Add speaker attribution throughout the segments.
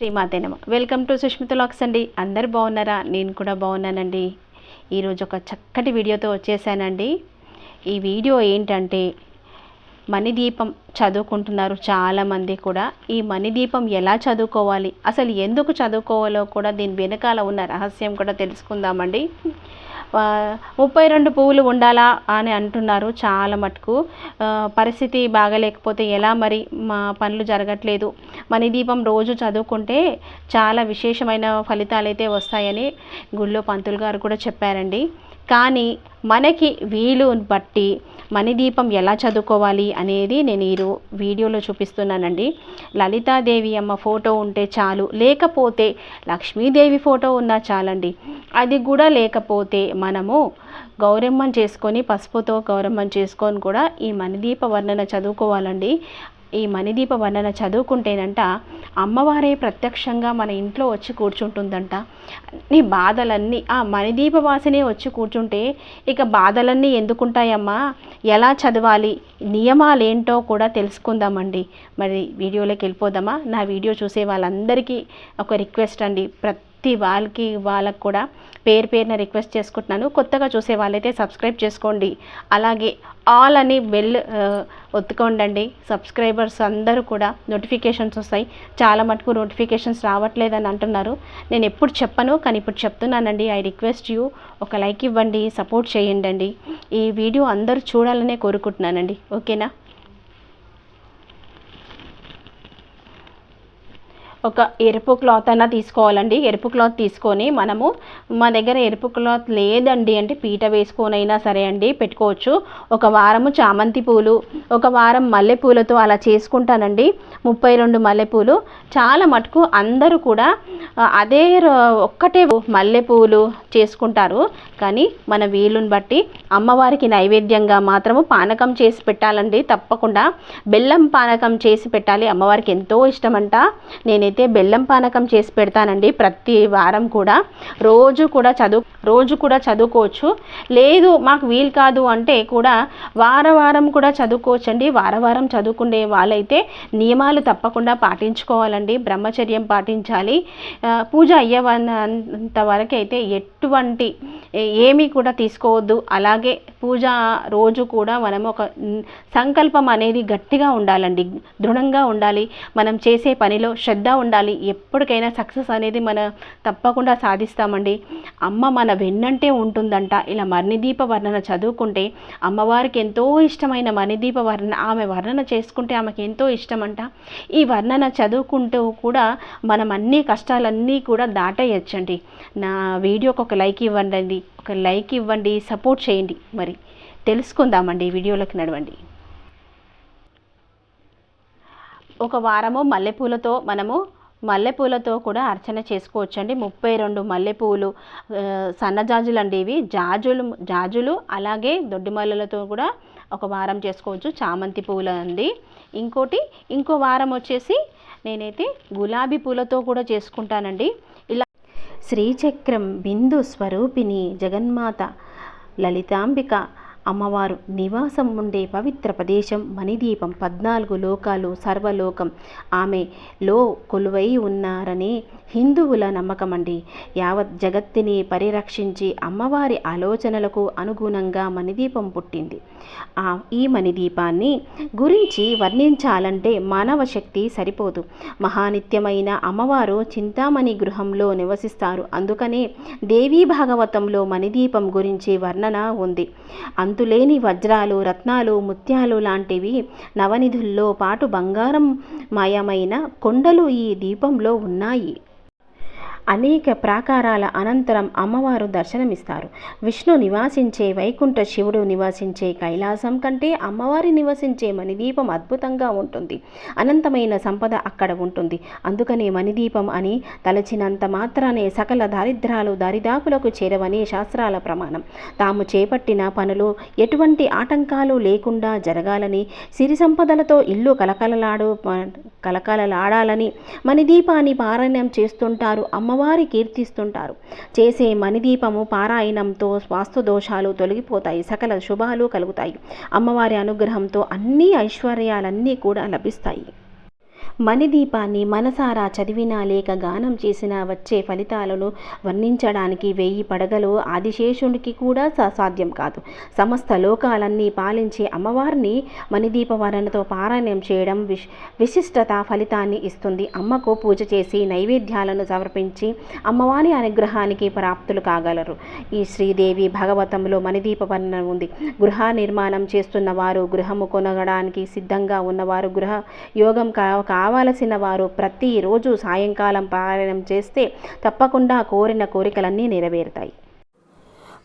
Speaker 1: శ్రీమాతే నమ. Welcome to Sushmita lakhs అండి. అందరు బాగున్నారా? నేను కూడా బాగున్నానండి. ఈరోజు ఒక చక్కటి వీడియోతో వచ్చేసానండి. ఈ వీడియో ఏంటంటే మణిదీపం చదువుకుంటున్నారు చాలామంది కూడా. ఈ మణిదీపం ఎలా చదువుకోవాలి? అసలు ఎందుకు చదువుకోవాలో కూడా దీని వెనకాల ఉన్న రహస్యం కూడా తెలుసుకుందామండి. ముప్పై రెండు పువ్వులు ఉండాలా అని అంటున్నారు చాలా మటుకు. పరిస్థితి బాగలేకపోతే ఎలా మరి మా పనులు జరగట్లేదు? మణిదీపం రోజు చదువుకుంటే చాలా విశేషమైన ఫలితాలు అయితే వస్తాయని గుళ్ళో పంతులు గారు కూడా చెప్పారండి. కానీ మనకి వీలు బట్టి మణిదీపం ఎలా చదువుకోవాలి అనేది నేను ఈరో వీడియోలో చూపిస్తున్నానండి. లలితాదేవి అమ్మ ఫోటో ఉంటే చాలు లేకపోతే లక్ష్మీదేవి ఫోటో ఉన్నా చాలండి. అది కూడా లేకపోతే మనము గౌరమ్మం చేసుకొని పసుపుతో గౌరమ్మం చేసుకొని కూడా ఈ మణిదీప వర్ణన చదువుకోవాలండి. ఈ మణిదీప వర్ణన చదువుకుంటేనంట అమ్మవారే ప్రత్యక్షంగా మన ఇంట్లో వచ్చి కూర్చుంటుందంట. నీ బాధలన్నీ ఆ మణిదీప వాసనే వచ్చి కూర్చుంటే ఇక బాధలన్నీ ఎందుకుంటాయమ్మా? ఎలా చదవాలి? నియమాలేంటో కూడా తెలుసుకుందామండి. మరి వీడియోలోకి వెళ్ళిపోదామా? నా వీడియో చూసే వాళ్ళందరికీ ఒక రిక్వెస్ట్ అండి. ప్రతి వాళ్ళకి వాళ్ళకి కూడా పేరు పేరున రిక్వెస్ట్ చేసుకుంటున్నాను. కొత్తగా చూసే వాళ్ళైతే సబ్స్క్రైబ్ చేసుకోండి. అలాగే ఆల్ అని బెల్ ఒత్తుకోండి సబ్స్క్రైబర్స్ అందరూ కూడా నోటిఫికేషన్స్ వస్తాయి. చాలా మటుకు నోటిఫికేషన్స్ రావట్లేదని అంటున్నారు. నేను ఎప్పుడు చెప్పను కానీ ఇప్పుడు చెప్తున్నానండి. ఐ రిక్వెస్ట్ యూ ఒక లైక్ ఇవ్వండి సపోర్ట్ చేయండి ఈ వీడియో అందరూ చూడాలనే కోరుకుంటున్నానండి. ఓకేనా? ఒక ఎరుపు క్లాత్ అయినా తీసుకోవాలండి. ఎరుపు క్లాత్ తీసుకొని మనము మా దగ్గర ఎరుపు క్లాత్ లేదండి అంటే పీట వేసుకొని అయినా సరే అండి పెట్టుకోవచ్చు. ఒక వారము చామంతి పూలు ఒక వారం మల్లెపూలతో అలా చేసుకుంటానండి. ముప్పై రెండు మల్లెపూలు. చాలా మటుకు అందరూ కూడా అదే రో- ఒక్కటే మల్లెపూలు చేసుకుంటారు. కానీ మన వీలుని బట్టి అమ్మవారికి నైవేద్యంగా మాత్రము పానకం చేసి పెట్టాలండి. తప్పకుండా బెల్లం పానకం చేసి పెట్టాలి. అమ్మవారికి ఎంతో ఇష్టమంట. నేనైతే బెల్లం పానకం చేసి పెడతానండి. ప్రతి వారం కూడా. రోజు కూడా చదువు రోజు కూడా చదువుకోవచ్చు. లేదు మాకు వీలు కాదు అంటే కూడా వార వారం కూడా చదువుకోవచ్చు అండి వార వారం చదువుకునే వాళ్ళైతే నియమాలు తప్పకుండా పాటించుకోవాలండి. బ్రహ్మచర్యం పాటించాలి. పూజ అయ్యేంత వరకు అయితే ఎటువంటి ఏమీ కూడా తీసుకోవద్దు. అలాగే పూజ రోజు కూడా మనం ఒక సంకల్పం అనేది గట్టిగా ఉండాలండి. దృఢంగా ఉండాలి. మనం చేసే పనిలో శ్రద్ధ ఉండాలి. ఎప్పటికైనా సక్సెస్ అనేది మన తప్పకుండా సాధిస్తామండి. అమ్మ మన వెన్నంటే ఉంటుందంట. ఇలా మణిదీప వర్ణన చదువుకుంటే అమ్మవారికి ఎంతో ఇష్టమైన మణిదీప వర్ణన ఆమె వర్ణన చేసుకుంటే ఆమెకి ఎంతో ఇష్టమంట. ఈ వర్ణన చదువుకుంటూ కూడా మనం అన్ని కష్టాలన్నీ అన్నీ కూడా దాటేయచ్చండి. నా వీడియోకి ఒక లైక్ ఇవ్వండి ఒక లైక్ ఇవ్వండి సపోర్ట్ చేయండి. మరి తెలుసుకుందామండి వీడియోలోకి నడవండి. ఒక వారము మల్లెపూలతో మనము మల్లెపూలతో కూడా అర్చన చేసుకోవచ్చండి. ముప్పై రెండు మల్లెపూలు సన్నజాజులు అండి ఇవి. జాజులు జాజులు అలాగే దొడ్డి మల్లెలతో కూడా ఒక వారం చేసుకోవచ్చు. చామంతి పూల అండి. ఇంకోటి ఇంకో వారం వచ్చేసి నేనైతే గులాబీ పూలతో కూడా చేసుకుంటానండి. ఇలా శ్రీచక్రం బిందు స్వరూపిణి జగన్మాత లలితాంబిక అమ్మవారు నివాసం ఉండే పవిత్ర ప్రదేశం మణిదీపం పద్నాలుగు లోకాలు సర్వలోకం. ఆమె లో కొలువై ఉన్నారని హిందువుల నమ్మకం అండి యావత్ జగత్తిని పరిరక్షించి అమ్మవారి ఆలోచనలకు అనుగుణంగా మణిదీపం పుట్టింది. ఆ ఈ మణిదీపాన్ని గురించి వర్ణించాలంటే మానవ శక్తి సరిపోదు. మహానిత్యమైన అమ్మవారు చింతామణి గృహంలో నివసిస్తారు. అందుకనే దేవీ భాగవతంలో మణిదీపం గురించి వర్ణన ఉంది. అంతులేని వజ్రాలు రత్నాలు ముత్యాలు లాంటివి నవనిధుల్లో పాటు బంగారం మయమైన కొండలు ఈ దీపంలో ఉన్నాయి. అనేక ప్రాకారాల అనంతరం అమ్మవారు దర్శనమిస్తారు. విష్ణు నివాసించే వైకుంఠ శివుడు నివసించే కైలాసం కంటే అమ్మవారి నివసించే మణిదీపం అద్భుతంగా ఉంటుంది. అనంతమైన సంపద అక్కడ ఉంటుంది. అందుకనే మణిదీపం అని తలచినంత మాత్రానే సకల దారిద్రాలు దరిదాపులకు చేరవని శాస్త్రాల ప్రమాణం. తాము చేపట్టిన పనులు ఎటువంటి ఆటంకాలు లేకుండా జరగాలని సిరి సంపదలతో ఇల్లు కలకలలాడు కలకలలాడాలని మణిదీపాన్ని పారాయణం చేస్తుంటారు. అమ్మవారి కీర్తిస్తుంటారు. చేసే మణిదీపము పారాయణంతో వాస్తు దోషాలు తొలగిపోతాయి. సకల శుభాలు కలుగుతాయి. అమ్మవారి అనుగ్రహంతో అన్ని ఐశ్వర్యాలన్నీ కూడా లభిస్తాయి. మణిదీపాన్ని మనసారా చదివినా లేక గానం చేసినా వచ్చే ఫలితాలను వర్ణించడానికి వెయ్యి పడగలు ఆదిశేషునికి కూడా సాధ్యం కాదు. సమస్త లోకాలన్నీ పాలించే అమ్మవారిని మణిదీప వర్ణనతో పారాయణం చేయడం విశ్ విశిష్టత ఫలితాన్ని ఇస్తుంది. అమ్మకు పూజ చేసి నైవేద్యాలను సమర్పించి అమ్మవారి అనుగ్రహానికి ప్రాప్తులు కాగలరు. ఈ శ్రీదేవి భగవతంలో మణిదీప వర్ణన ఉంది. గృహ నిర్మాణం చేస్తున్న వారు గృహము కొనగడానికి సిద్ధంగా ఉన్నవారు గృహ యోగం కా కావలసిన వారు ప్రతిరోజు సాయంకాలం పారాయణం చేస్తే తప్పకుండా కోరిన కోరికలన్నీ నెరవేరుతాయి.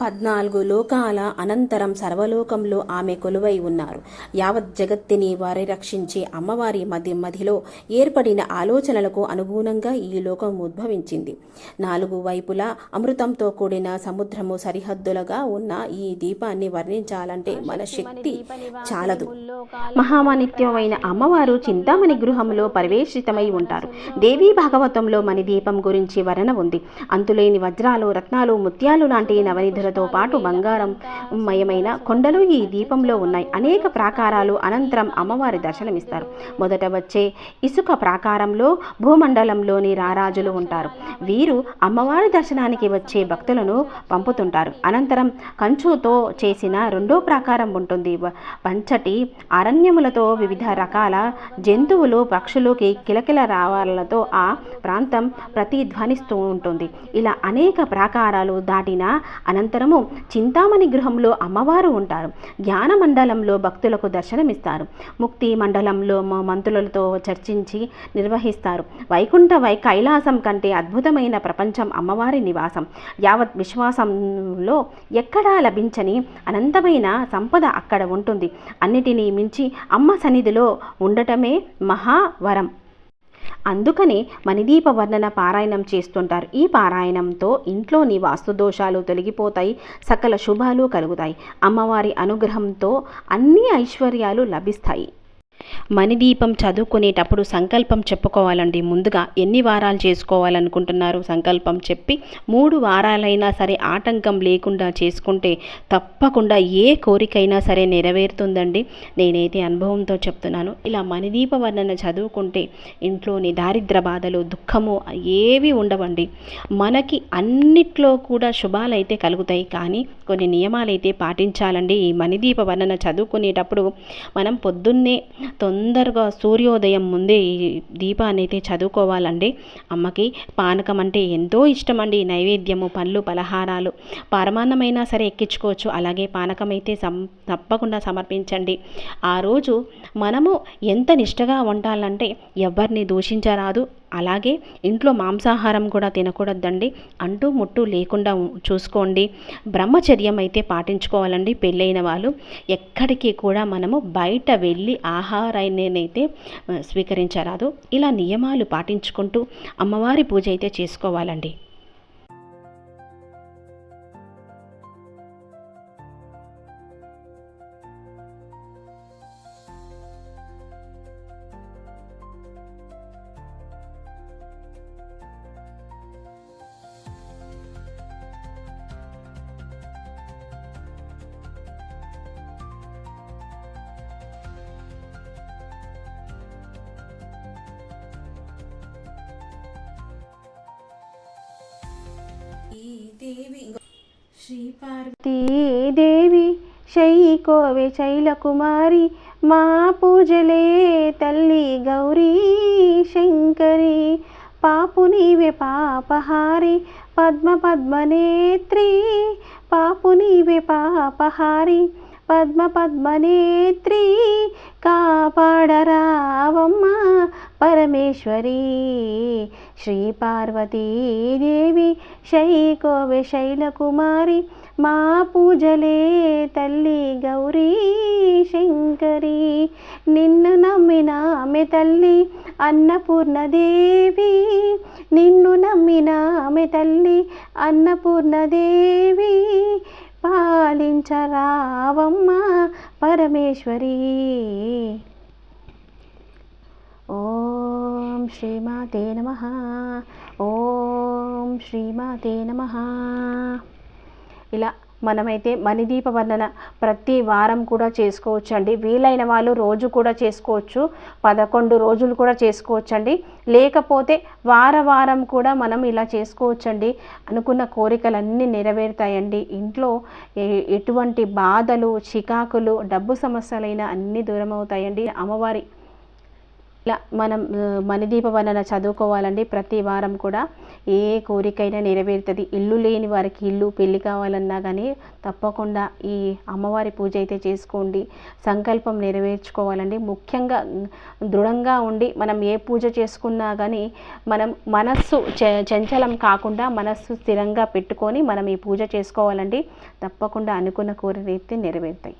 Speaker 1: పద్నాలుగు లోకాల అనంతరం సర్వలోకంలో ఆమె కొలువై ఉన్నారు. యావత్ జగత్తిని వారి రక్షించే అమ్మవారి మధ్య మధ్యలో ఏర్పడిన ఆలోచనలకు అనుగుణంగా ఈ లోకం ఉద్భవించింది. నాలుగు వైపులా అమృతంతో కూడిన సముద్రము సరిహద్దులుగా ఉన్న ఈ దీపాన్ని వర్ణించాలంటే మన శక్తి చాలదు. మహామానిత్యమైన అమ్మవారు చింతామణి గృహంలో పరివేషితమై ఉంటారు. దేవీ భాగవతంలో మణి దీపం గురించి వర్ణన ఉంది. అంతులేని వజ్రాలు రత్నాలు ముత్యాలు లాంటి నవనిధులతో పాటు బంగారం మయమైన కొండలు ఈ దీపంలో ఉన్నాయి. అనేక ప్రాకారాలు అనంతరం అమ్మవారి దర్శనమిస్తారు. మొదట వచ్చే ఇసుక ప్రాకారంలో భూమండలంలోని రారాజులు ఉంటారు. వీరు అమ్మవారి దర్శనానికి వచ్చే భక్తులను పంపుతుంటారు. అనంతరం కంచుతో చేసిన రెండో ప్రాకారం ఉంటుంది. పంచటి అరణ్యములతో వివిధ రకాల జంతువులు పక్షులకి కిలకిల రావాలతో ఆ ప్రాంతం ప్రతిధ్వనిస్తూ ఉంటుంది. ఇలా అనేక ప్రాకారాలు దాటిన అనంతరం అనంతరము చింతామణి గృహంలో అమ్మవారు ఉంటారు. జ్ఞాన మండలంలో భక్తులకు దర్శనమిస్తారు. ముక్తి మండలంలో మంత్రులతో చర్చించి నిర్వహిస్తారు. వైకుంఠ వై కైలాసం కంటే అద్భుతమైన ప్రపంచం అమ్మవారి నివాసం. యావత్ విశ్వాసంలో ఎక్కడా లభించని అనంతమైన సంపద అక్కడ ఉంటుంది. అన్నిటినీ మించి అమ్మ సన్నిధిలో ఉండటమే మహావరం. అందుకనే మణిదీప వర్ణన పారాయణం చేస్తుంటారు. ఈ పారాయణంతో ఇంట్లోని వాస్తు దోషాలు తొలగిపోతాయి సకల శుభాలు కలుగుతాయి. అమ్మవారి అనుగ్రహంతో అన్ని ఐశ్వర్యాలు లభిస్తాయి. మణిదీపం చదువుకునేటప్పుడు సంకల్పం చెప్పుకోవాలండి. ముందుగా ఎన్ని వారాలు చేసుకోవాలనుకుంటున్నారు? సంకల్పం చెప్పి మూడు వారాలైనా సరే ఆటంకం లేకుండా చేసుకుంటే తప్పకుండా ఏ కోరికైనా సరే నెరవేరుతుందండి. నేనైతే అనుభవంతో చెప్తున్నాను. ఇలా మణిదీప వర్ణన చదువుకుంటే ఇంట్లోని దారిద్ర బాధలు దుఃఖము ఏవి ఉండవండి. మనకి అన్నిట్లో కూడా శుభాలైతే కలుగుతాయి. కానీ కొన్ని నియమాలైతే పాటించాలండి. ఈ మణిదీప వర్ణన చదువుకునేటప్పుడు మనం పొద్దున్నే తొందరగా సూర్యోదయం ముందే ఈ దీపాన్ని అయితే చదువుకోవాలండి. అమ్మకి పానకం అంటే ఎంతో ఇష్టం అండి నైవేద్యము పళ్ళు పలహారాలు పరమాన్నమైనా సరే ఎక్కించుకోవచ్చు. అలాగే పానకం అయితే సం తప్పకుండా సమర్పించండి. ఆ రోజు మనము ఎంత నిష్టగా ఉండాలంటే ఎవరిని దూషించరాదు. అలాగే ఇంట్లో మాంసాహారం కూడా తినకూడదండి. అంటూ ముట్టు లేకుండా చూసుకోండి. బ్రహ్మచర్యం అయితే పాటించుకోవాలండి పెళ్ళైన వాళ్ళు. ఎక్కడికి కూడా మనము బయట వెళ్ళి ఆహారాన్నైతే స్వీకరించరాదు. ఇలా నియమాలు పాటించుకుంటూ అమ్మవారి పూజ అయితే చేసుకోవాలండి.
Speaker 2: దేవి శ్రీ
Speaker 1: పార్వతీ దేవి శైకోవే శైలకుమారి మా పూజలే తల్లి గౌరీ శంకరి. పాపు నీవే పాపహారి పద్మ పద్మనేత్రి పాపు నీవే పాపహారి పద్మ పద్మనేత్రి కాపాడరావమ్మ పరమేశ్వరి. శ్రీ పార్వతీదేవి శైకోవే శైలకుమారి మా పూజలే తల్లి గౌరీ శంకరి. నిన్ను నమ్మిన ఆమె తల్లి అన్నపూర్ణదేవి. నిన్ను నమ్మిన ఆమె తల్లి అన్నపూర్ణదేవి. పాలించరావమ్మ పరమేశ్వరి. ఓం శ్రీమాతే నమ. ఓం శ్రీమాతే నమ. ఇలా మనమైతే మణిదీప వర్ణన ప్రతి వారం కూడా చేసుకోవచ్చు అండి వీలైన వాళ్ళు రోజు కూడా చేసుకోవచ్చు. పదకొండు రోజులు కూడా చేసుకోవచ్చండి. లేకపోతే వార వారం కూడా మనం ఇలా చేసుకోవచ్చండి. అనుకున్న కోరికలన్నీ నెరవేరుతాయండి. ఇంట్లో ఎటువంటి బాధలు చికాకులు డబ్బు సమస్యలైనా అన్నీ దూరం అవుతాయండి అమ్మవారి ఇలా మనం ఆ, మణిదీప వర్ణన చదువుకోవాలండి ప్రతి వారం కూడా ఏ కోరికైనా నెరవేరుతుంది. ఇల్లు లేని వారికి ఇల్లు పెళ్ళి కావాలన్నా కానీ తప్పకుండా ఈ అమ్మవారి పూజ అయితే చేసుకోండి. సంకల్పం నెరవేర్చుకోవాలండి. ముఖ్యంగా దృఢంగా ఉండి మనం ఏ పూజ చేసుకున్నా కానీ మనం మనస్సు చంచలం కాకుండా మనస్సు స్థిరంగా పెట్టుకొని మనం ఈ పూజ చేసుకోవాలండి. తప్పకుండా అనుకున్న కోరికలు అయితే నెరవేరుతాయి.